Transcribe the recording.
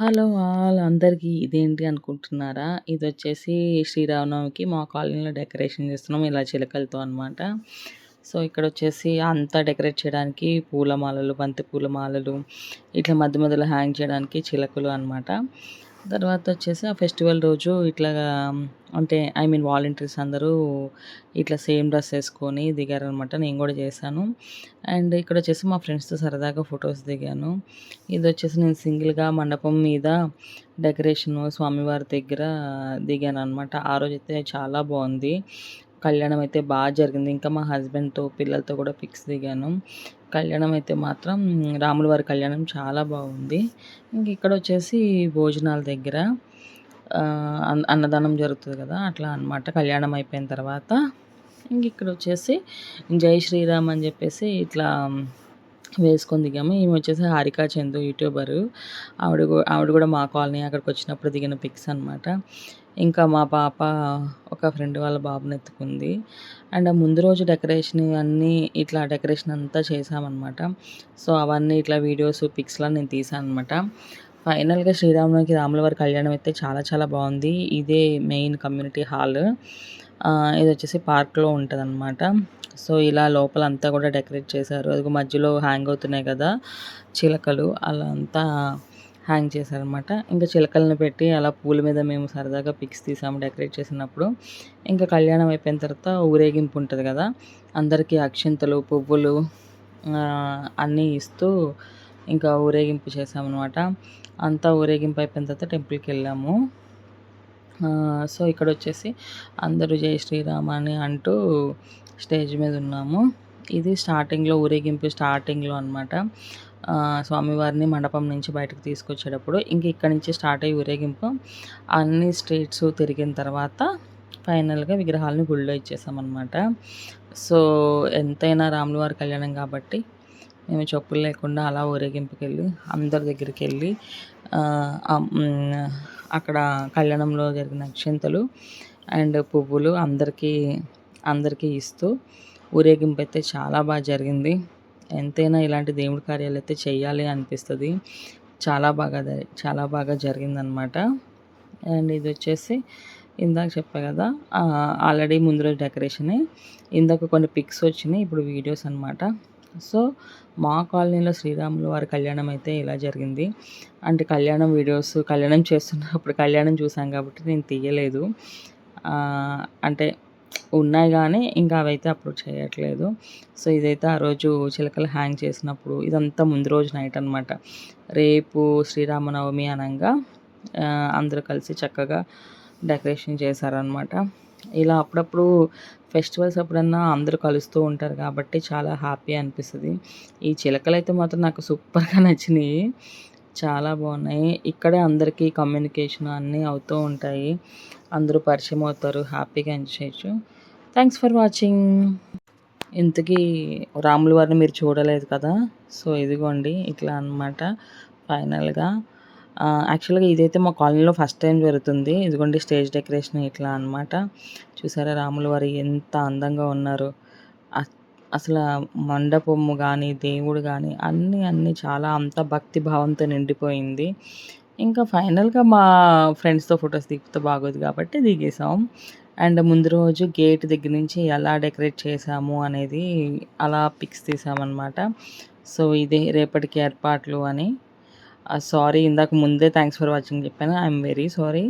Hello all అందరికీ ఇదేంటి అనుకుంటున్నారా? ఇది వచ్చేసి శ్రీరామనవమికి మా కాలనీలో డెకరేషన్ చేస్తున్నాం ఇలా చిలకలతో అనమాట. సో ఇక్కడ వచ్చేసి అంతా డెకరేట్ చేయడానికి పూలమాలలు, బంతి పూలమాలలు ఇట్లా మధ్య మధ్యలో హ్యాంగ్ చేయడానికి చిలకలు అనమాట. తర్వాత వచ్చేసి ఆ ఫెస్టివల్ రోజు ఇట్లాగా అంటే ఐ మీన్ వాలంటీర్స్ అందరూ ఇట్లా సేమ్ డ్రెస్ వేసుకొని దిగారనమాట నేను కూడా చేశాను. అండ్ ఇక్కడ వచ్చేసి మా ఫ్రెండ్స్తో సరదాగా ఫొటోస్ దిగాను. ఇది వచ్చేసి నేను సింగిల్గా మండపం మీద డెకరేషన్ స్వామివారి దగ్గర దిగాను అనమాట ఆ రోజు అయితే చాలా బాగుంది. కళ్యాణం అయితే బాగా జరిగింది. ఇంకా మా హస్బెండ్తో పిల్లలతో కూడా పిక్స్ దిగాను. కళ్యాణం అయితే మాత్రం రాముల వారి కళ్యాణం చాలా బాగుంది. ఇంక ఇక్కడ వచ్చేసి భోజనాల దగ్గర అన్నదానం జరుగుతుంది కదా అట్లా అనమాట కళ్యాణం అయిపోయిన తర్వాత ఇంక ఇక్కడ వచ్చేసి జై శ్రీరామ్ అని చెప్పేసి ఇట్లా వేసుకొని దిగాము. ఈమె వచ్చేసి హారిక చందు యూట్యూబరు. ఆవిడ ఆవిడ కూడా మా కాలనీ అక్కడికి వచ్చినప్పుడు దిగిన పిక్స్ అనమాట ఇంకా మా పాప ఒక ఫ్రెండ్ వాళ్ళ బాబుని ఎత్తుకుంది. అండ్ ముందు రోజు డెకరేషన్ అన్నీ ఇట్లా డెకరేషన్ అంతా చేసామన్నమాట సో అవన్నీ ఇట్లా వీడియోస్ పిక్స్లా నేను తీసాను అనమాట ఫైనల్గా శ్రీరాములకి రాముల వారి కళ్యాణం అయితే చాలా చాలా బాగుంది. ఇదే మెయిన్ కమ్యూనిటీ హాల్. ఇది వచ్చేసి పార్క్లో ఉంటుంది అనమాట సో ఇలా లోపల అంతా కూడా డెకరేట్ చేశారు. అది మధ్యలో హ్యాంగ్ అవుతున్నాయి కదా చిలకలు. అలా అంతా హ్యాంగ్ చేశారనమాట ఇంకా చిలకలను పెట్టి అలా పూల మీద మేము సరదాగా పిక్స్ తీసాము డెకరేట్ చేసినప్పుడు. ఇంకా కళ్యాణం అయిపోయిన తర్వాత ఊరేగింపు ఉంటుంది కదా అందరికీ అక్షింతలు పువ్వులు అన్నీ ఇస్తూ ఇంకా ఊరేగింపు చేసామన్నమాట అంతా ఊరేగింపు అయిపోయిన తర్వాత టెంపుల్కి వెళ్ళాము. సో ఇక్కడ వచ్చేసి అందరూ జై శ్రీరామ్ అని అంటూ స్టేజ్ మీద ఉన్నాము. ఇది స్టార్టింగ్లో ఊరేగింపు స్టార్టింగ్లో అనమాట స్వామివారిని మండపం నుంచి బయటకు తీసుకొచ్చేటప్పుడు ఇంక ఇక్కడ నుంచి స్టార్ట్ అయ్యి ఊరేగింపు. అన్ని స్ట్రీట్స్ తిరిగిన తర్వాత ఫైనల్గా విగ్రహాలను గుళ్ళో ఇచ్చేసామన్నమాట. సో ఎంతైనా రాములవారి కళ్యాణం కాబట్టి మేము చెప్పులు లేకుండా అలా ఊరేగింపుకి వెళ్ళి అందరి దగ్గరికి వెళ్ళి అక్కడ కళ్యాణంలో జరిగిన అక్షింతలు అండ్ పువ్వులు అందరికీ అందరికీ ఇస్తూ ఊరేగింపు అయితే చాలా బాగా జరిగింది. ఎంతైనా ఇలాంటి దేవుడి కార్యాలు అయితే చేయాలి అనిపిస్తుంది. చాలా బాగా చాలా బాగా జరిగిందనమాట. అండ్ ఇది వచ్చేసి ఇందాక చెప్పా కదా ఆల్రెడీ ముందు రోజు డెకరేషనే. ఇందాక కొన్ని పిక్స్ వచ్చినాయి ఇప్పుడు వీడియోస్ అనమాట సో మా కాలనీలో శ్రీరాములు వారి కళ్యాణం అయితే ఇలా జరిగింది. అంటే కళ్యాణం వీడియోస్ కళ్యాణం చేస్తున్నప్పుడు కళ్యాణం చూసాం కాబట్టి నేను తీయలేదు. అంటే ఉన్నాయి కానీ ఇంకా అవైతే అప్లోడ్ చేయట్లేదు. సో ఇదైతే ఆ రోజు చిలకలు హ్యాంగ్ చేసినప్పుడు ఇదంతా ముందు రోజు నైట్ అనమాట రేపు శ్రీరామనవమి అనగా అందరూ కలిసి చక్కగా డెకరేషన్ చేశారనమాట ఇలా అప్పుడప్పుడు ఫెస్టివల్స్ అప్పుడన్నా అందరూ కలుస్తూ ఉంటారు కాబట్టి చాలా హ్యాపీ అనిపిస్తుంది. ఈ చిలకలు అయితే మాత్రం నాకు సూపర్గా నచ్చినాయి. చాలా బాగున్నాయి. ఇక్కడే అందరికీ కమ్యూనికేషన్ అన్నీ అవుతూ ఉంటాయి. అందరూ పరిచయం అవుతారు. హ్యాపీగా ఎంజాయ్ చేయొచ్చు. Thanks for watching. ఇంతకీ రాముల వారిని మీరు చూడలేదు కదా? సో ఇదిగోండి. ఇట్లా అనమాట ఫైనల్గా యాక్చువల్గా ఇదైతే మా కాలనీలో ఫస్ట్ టైం జరుగుతుంది. ఇదిగోండి స్టేజ్ డెకరేషన్ ఇట్లా అనమాట చూసారా రాముల వారు ఎంత అందంగా ఉన్నారు. అసలు మండపము కానీ దేవుడు కానీ అన్నీ అన్నీ చాలా అంత భక్తి భావంతో నిండిపోయింది. ఇంకా ఫైనల్గా మా ఫ్రెండ్స్తో ఫొటోస్ దిగితే బాగోదు కాబట్టి దిగేసాం అండ్ ముందు రోజు గేట్ దగ్గర నుంచి ఎలా డెకరేట్ చేసాము అనేది అలా పిక్స్ తీసామన్నమాట. సో ఇదే రేపటికి ఏర్పాట్లు అని. సారీ ఇందాక ముందే థ్యాంక్స్ ఫర్ వాచింగ్ చెప్పాను. I'm very sorry